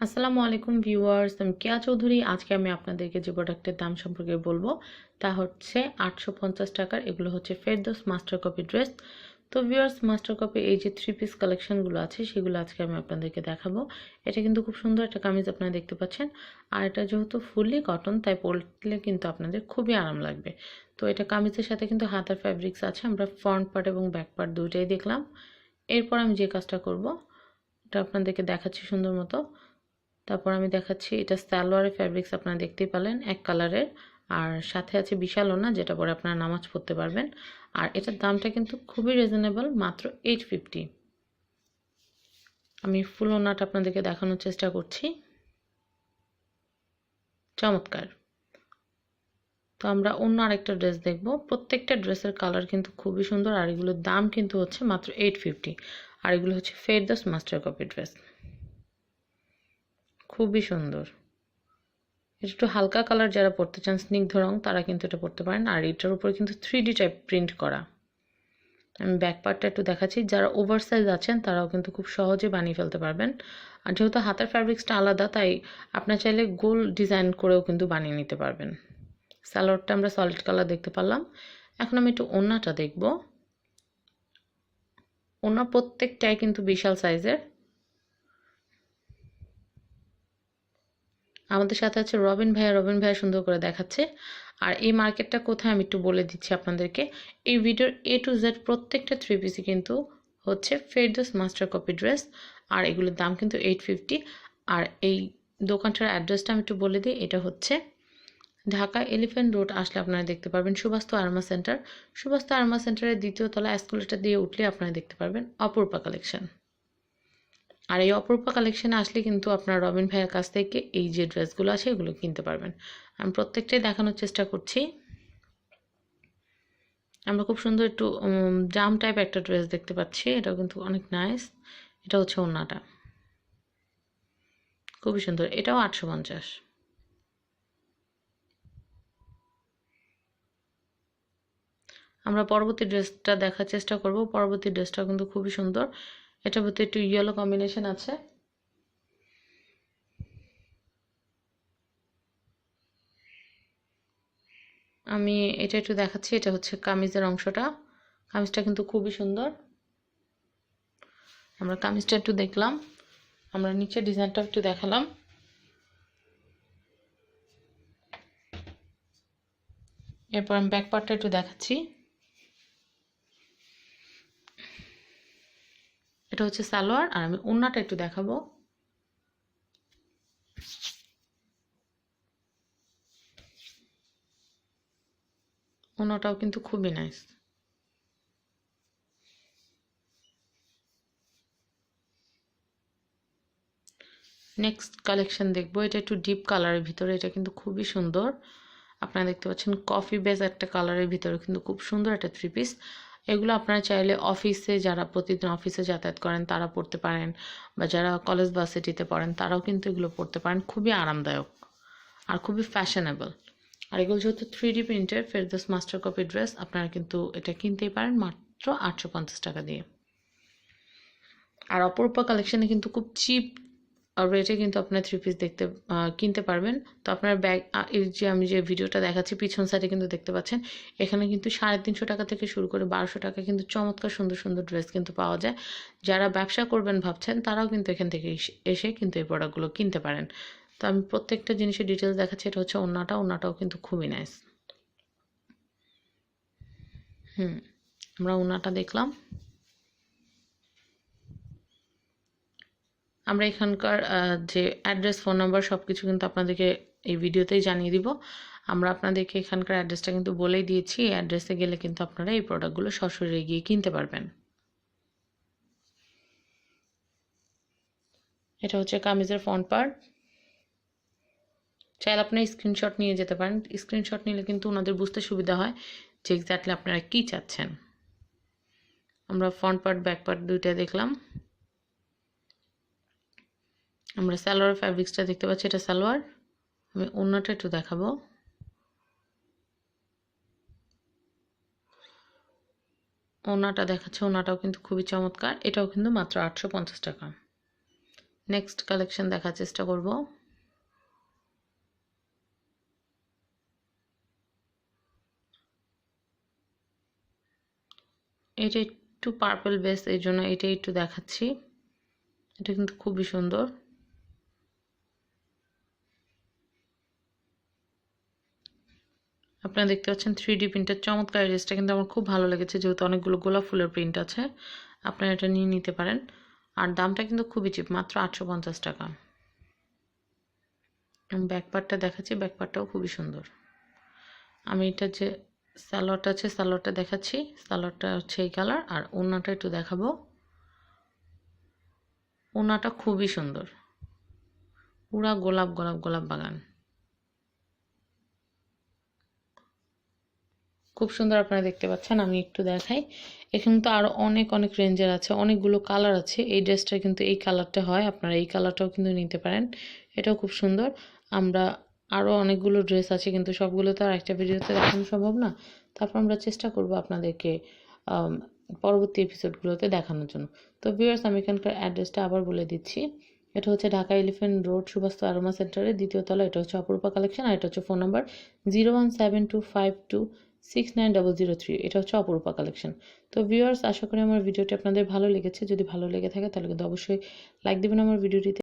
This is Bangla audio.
আসসালামু আলাইকুম ভিউয়ার্স, আমি কেয়া চৌধুরী। আজকে আমি আপনাদেরকে যে প্রোডাক্টের দাম সম্পর্কে বলব, তা হচ্ছে আটশো পঞ্চাশ টাকার। এগুলো হচ্ছে ফেরদোস মাস্টার কপি ড্রেস। তো ভিউয়ার্স, মাস্টার কপি এই যে থ্রি পিস কালেকশনগুলো আছে, সেগুলো আজকে আমি আপনাদেরকে দেখাবো। এটা কিন্তু খুব সুন্দর একটা কামিজ আপনারা দেখতে পাচ্ছেন। আর এটা যেহেতু ফুললি কটন তাই পরলে কিন্তু আপনাদের খুবই আরাম লাগবে। তো এটা কামিজের সাথে কিন্তু হাতার ফ্যাব্রিক্স আছে, আমরা ফ্রন্ট পার্ট এবং ব্যাক পার্ট দুইটাই দেখলাম। এরপর আমি যে কাজটা করব, এটা আপনাদেরকে দেখাচ্ছি সুন্দর মতো। তারপর আমি দেখাচ্ছি, এটা সালোয়ারের ফ্যাব্রিক্স আপনারা দেখতেই পেলেন, এক কালারের। আর সাথে আছে বিশাল ওনা যেটা পরে আপনারা নামাজ পড়তে পারবেন। আর এটার দামটা কিন্তু খুবই রিজনেবল মাত্র এইট ফিফটি আমি ফুল ওনাটা আপনাদেরকে দেখানোর চেষ্টা করছি। চমৎকার। তো আমরা অন্য আরেকটা ড্রেস দেখব। প্রত্যেকটা ড্রেসের কালার কিন্তু খুবই সুন্দর, আর এগুলোর দাম কিন্তু হচ্ছে মাত্র এইট ফিফটি আর এগুলো হচ্ছে ফেরদাস মাস্টার কপি ড্রেস খুবই সুন্দর। এটা একটু হালকা কালার যারা পড়তে চান, স্নিগ্ধ রং, তারা কিন্তু এটা পড়তে পারেন। আর এটার উপরে কিন্তু থ্রি ডি টাইপ প্রিন্ট করা। আমি ব্যাক পার্টটা একটু দেখাচ্ছি। যারা ওভার সাইজ আছেন, তারাও কিন্তু খুব সহজে বানিয়ে ফেলতে পারবেন। আর যেহেতু হাতের ফ্যাব্রিক্সটা আলাদা, তাই আপনার চাইলে গোল ডিজাইন করেও কিন্তু বানিয়ে নিতে পারবেন। স্যালোয়ারটা আমরা সলিড কালার দেখতে পারলাম। এখন আমি একটু ওড়নাটা দেখব। ওনা প্রত্যেকটাই কিন্তু বিশাল সাইজের আমাদের সাথে আছে রবিন ভাইয়া। রবিন ভাইয়া সুন্দর করে দেখাচ্ছে। আর এই মার্কেটটা কোথায় আমি একটু বলে দিচ্ছি আপনাদেরকে। এই ভিডিওর এ টু জেড প্রত্যেকটা থ্রি পিসি কিন্তু হচ্ছে ফেরদোস মাস্টার কপি ড্রেস আর এগুলোর দাম কিন্তু এইট ফিফটি আর এই দোকানটার অ্যাড্রেসটা আমি একটু বলে দিই, এটা হচ্ছে ঢাকা এলিফ্যান্ট রোড আসলে আপনারা দেখতে পারবেন সুবাস্ত আর্মা সেন্টার। সুবাস্ত আর্মা সেন্টারের দ্বিতীয় তলা এসকুলেটার দিয়ে উঠলে আপনারা দেখতে পারবেন অপূর্বা কালেকশন আর এই অপরূপা কালেকশানে আসলে কিন্তু আপনার রবিন ভাইয়ের কাছ থেকে এই যে ড্রেসগুলো আছে, এগুলো কিনতে পারবেন। আমি প্রত্যেকটাই দেখানোর চেষ্টা করছি। আমরা খুব সুন্দর একটু জাম টাইপ একটা ড্রেস দেখতে পাচ্ছি। এটাও কিন্তু অনেক নাইস এটা হচ্ছে ওনাটা খুবই সুন্দর। এটাও আটশো পঞ্চাশ। আমরা পরবর্তী ড্রেসটা দেখার চেষ্টা করব। পরবর্তী ড্রেসটা কিন্তু খুবই সুন্দর। এটার মধ্যে একটু ইয়েলো কম্বিনেশন আছে। আমি এটা একটু দেখাচ্ছি, এটা হচ্ছে কামিজের অংশটা। কামিজটা কিন্তু খুবই সুন্দর। আমরা কামিজটা একটু দেখলাম। আমরা নিচের ডিজাইনটা একটু দেখালাম। এরপর আমি ব্যাক পার্টটা একটু দেখাচ্ছি। এটা হচ্ছে সালোয়ার, আর আমি ওড়নাটা একটু দেখাবো। ওড়নাটাও কিন্তু খুবই নাইস নেক্সট কালেকশন দেখব, এটা একটু ডিপ কালারের ভিতরে, এটা কিন্তু খুবই সুন্দর। আপনারা দেখতে পাচ্ছেন কফি বেজ একটা কালারের ভিতরে কিন্তু খুব সুন্দর একটা থ্রি পিস এগুলো আপনারা চাইলে অফিসে যারা, প্রতিদিন অফিসে যাতায়াত করেন, তারা পড়তে পারেন বা যারা কলেজ ভার্সিটিতে পড়েন, তারাও কিন্তু এগুলো পড়তে পারেন। খুবই আরামদায়ক আর খুবই ফ্যাশনেবল আর এগুলো যেহেতু থ্রি ডি প্রিন্টের ফেরদোস মাস্টার কপি ড্রেস আপনারা কিন্তু এটা কিনতেই পারেন মাত্র আটশো পঞ্চাশ টাকা দিয়ে। আর অপরূপা কালেকশানে কিন্তু খুব চিপ রেটে কিন্তু আপনার থ্রি পিস দেখতে কিনতে পারবেন। তো আপনার ব্যাগ এই যে আমি যে ভিডিওটা দেখাচ্ছি, পিছন সাইডে কিন্তু দেখতে পাচ্ছেন, এখানে কিন্তু সাড়ে তিনশো টাকা থেকে শুরু করে বারোশো টাকা কিন্তু চমৎকার সুন্দর সুন্দর ড্রেস কিন্তু পাওয়া যায়। যারা ব্যবসা করবেন ভাবছেন, তারাও কিন্তু এখান থেকে এসে কিন্তু এই প্রোডাক্টগুলো কিনতে পারেন। তো আমি প্রত্যেকটা জিনিসের ডিটেলস দেখাচ্ছি, এটা হচ্ছে ওনাটা ওনাটাও কিন্তু খুবই নাইস হুম, আমরা ওনাটা দেখলাম। আমরা এখানকার যে অ্যাড্রেস ফোন নাম্বার সব কিছু কিন্তু আপনাদেরকে এই ভিডিওতেই জানিয়ে দিব। আমরা আপনাদেরকে এখানকার অ্যাড্রেসটা কিন্তু বলেই দিয়েছি। এই অ্যাড্রেসে গেলে কিন্তু আপনারা এই প্রোডাক্টগুলো সরাসরি গিয়ে কিনতে পারবেন। এটা হচ্ছে কামিজের ফ্রন্ট পার্ট চাইলে আপনি স্ক্রিনশট নিয়ে যেতে পারেন। স্ক্রিনশট নিলে কিন্তু ওনাদের বুঝতে সুবিধা হয় যে এক্স্যাক্টলি আপনারা কী চাচ্ছেন। আমরা ফ্রন্ট পার্ট ব্যাক পার্ট দুইটা দেখলাম। আমরা সালোয়ার ফ্যাব্রিক্সটা দেখতে পাচ্ছি, এটা সালোয়ার। আমি অন্যটা একটু দেখাবো। ওনাটা দেখাচ্ছে ওনাটাও কিন্তু খুবই চমৎকার। এটাও কিন্তু মাত্র আটশো পঞ্চাশ টাকা। নেক্সট কালেকশন দেখার চেষ্টা করব। এটা একটু পার্পল বেস এই জন্য এটা একটু দেখাচ্ছি। এটা কিন্তু খুবই সুন্দর। আপনারা দেখতে পাচ্ছেন থ্রি ডি প্রিন্টের চমৎকার ড্রেসটা কিন্তু আমার খুব ভালো লেগেছে, যেহেতু অনেকগুলো গোলাপ ফুলের প্রিন্ট আছে। আপনারা এটা নিয়ে নিতে পারেন। আর দামটা কিন্তু খুবই চিপ মাত্র আটশো পঞ্চাশ টাকা। ব্যাকপারটা দেখাচ্ছি ব্যাকপারটাও খুবই সুন্দর। আমি এটা যে সালোয়ারটা আছে, সালোয়ারটা দেখাচ্ছি। সালোয়ারটা হচ্ছে এই কালার আর ওনাটা একটু দেখাবো। ওনাটা খুবই সুন্দর। পুরা গোলাপ গোলাপ গোলাপ বাগান। খুব সুন্দর আপনারা দেখতে পাচ্ছেন, আমি একটু দেখাই। এখানে তো আরও অনেক অনেক রেঞ্জের আছে, অনেকগুলো কালার আছে। এই ড্রেসটা কিন্তু এই কালারটা হয়, আপনারা এই কালারটাও কিন্তু নিতে পারেন। এটাও খুব সুন্দর। আমরা আরও অনেকগুলো ড্রেস আছে, কিন্তু সবগুলো তো আর একটা ভিডিওতে দেখানো সম্ভব না। তারপর আমরা চেষ্টা করব আপনাদেরকে পরবর্তী এপিসোডগুলোতে দেখানোর জন্য। তো ভিউয়ার্স আমি এখানকার অ্যাড্রেসটা আবার বলে দিচ্ছি। এটা হচ্ছে ঢাকা এলিফেন্ট রোড সুভাষ আরমা সেন্টারের দ্বিতীয় তলা। এটা হচ্ছে অপরূপা কালেকশন আর এটা হচ্ছে phone number zero one seven two five two six nine double zero three এটা হচ্ছে অপরূপা কালেকশন তো ভিউয়ার্স আশা করি আমার ভিডিওটি আপনাদের ভালো লেগেছে। যদি ভালো লেগে থাকে, তাহলে কিন্তু অবশ্যই লাইক দেবেন আমার ভিডিওটিতে।